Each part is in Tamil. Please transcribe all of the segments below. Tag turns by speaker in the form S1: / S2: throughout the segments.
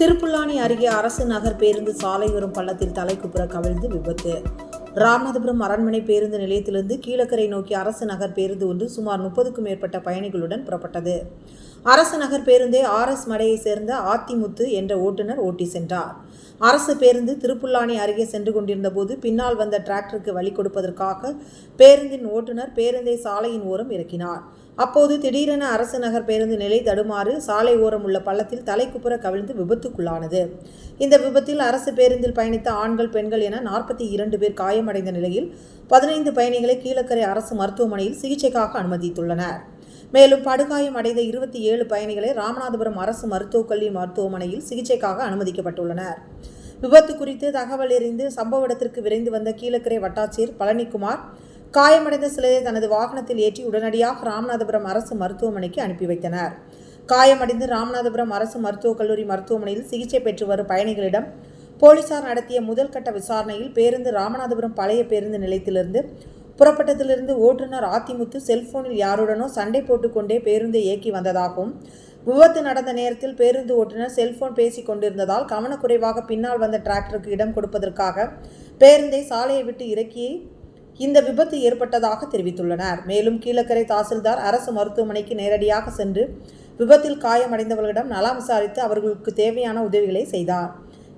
S1: திருப்புல்லானி அருகே அரசு நகர் பேருந்து சாலையோரம் பள்ளத்தில் தலைக்குப்புற கவிழ்ந்து விபத்து. ராமநாதபுரம் அரண்மனை பேருந்து நிலையத்திலிருந்து கீழக்கரை நோக்கி அரசு நகர் பேருந்து ஒன்று சுமார் முப்பதுக்கும் மேற்பட்ட பயணிகளுடன் புறப்பட்டது. அரசு நகர் பேருந்தே ஆர்எஸ் மடையை சேர்ந்த ஆத்திமுத்து என்ற ஓட்டுநர் ஓட்டி சென்றார். அரசு பேருந்து திருப்புல்லானி அருகே சென்று கொண்டிருந்த போது பின்னால் வந்த டிராக்டருக்கு வழி கொடுப்பதற்காக பேருந்தின் ஓட்டுநர் பேருந்தை சாலையின் ஓரம் இறக்கினார். அப்போது திடீரென அரசு நகர் பேருந்து நிலை தடுமாறு சாலை ஓரம் உள்ள பள்ளத்தில் தலைக்குப்புற கவிழ்ந்து விபத்துக்குள்ளானது. இந்த விபத்தில் அரசு பேருந்தில் பயணித்த ஆண்கள் பெண்கள் என நாற்பத்தி இரண்டு பேர் காயமடைந்த நிலையில் பதினைந்து பயணிகளை கீழக்கரை அரசு மருத்துவமனையில் சிகிச்சைக்காக அனுமதித்துள்ளனர். மேலும் படுகாயம் அடைந்த இருபத்தி ஏழு பயணிகளை ராமநாதபுரம் அரசு மருத்துவக் கல்லூரி மருத்துவமனையில் சிகிச்சைக்காக அனுமதிக்கப்பட்டுள்ளனர். விபத்து குறித்து தகவல் அறிந்து சம்பவ இடத்திற்கு விரைந்து வந்த கீழக்கரை வட்டாட்சியர் பழனிக்குமார் காயமடைந்த சிலையை தனது வாகனத்தில் ஏற்றி உடனடியாக ராமநாதபுரம் அரசு மருத்துவமனைக்கு அனுப்பி வைத்தனர். காயமடைந்து ராமநாதபுரம் அரசு மருத்துவக் கல்லூரி மருத்துவமனையில் சிகிச்சை பெற்று வரும் பயணிகளிடம் போலீசார் நடத்திய முதல் கட்ட விசாரணையில் பேருந்து ராமநாதபுரம் பழைய பேருந்து நிலையத்திலிருந்து புறப்பட்டதிலிருந்து ஓட்டுநர் ஆத்திமுத்து செல்போனில் யாருடனோ சண்டை போட்டுக்கொண்டே பேருந்தை இயக்கி வந்ததாகவும் விபத்து நடந்த நேரத்தில் பேருந்து ஓட்டுநர் செல்போன் பேசிக் கொண்டிருந்ததால் கவனக்குறைவாக பின்னால் வந்த டிராக்டருக்கு இடம் கொடுப்பதற்காக பேருந்தை சாலையை விட்டு இறக்கி இந்த விபத்து ஏற்பட்டதாக தெரிவித்துள்ளனர். மேலும் கீழக்கரை தாசில்தார் அரசு மருத்துவமனைக்கு நேரடியாக சென்று விபத்தில் காயமடைந்தவர்களிடம் நலம் விசாரித்து அவர்களுக்கு தேவையான உதவிகளை செய்தார்.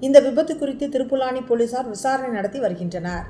S1: இந்த விபத்து குறித்து திருப்புலானி போலீசார் விசாரணை நடத்தி வருகின்றனர்.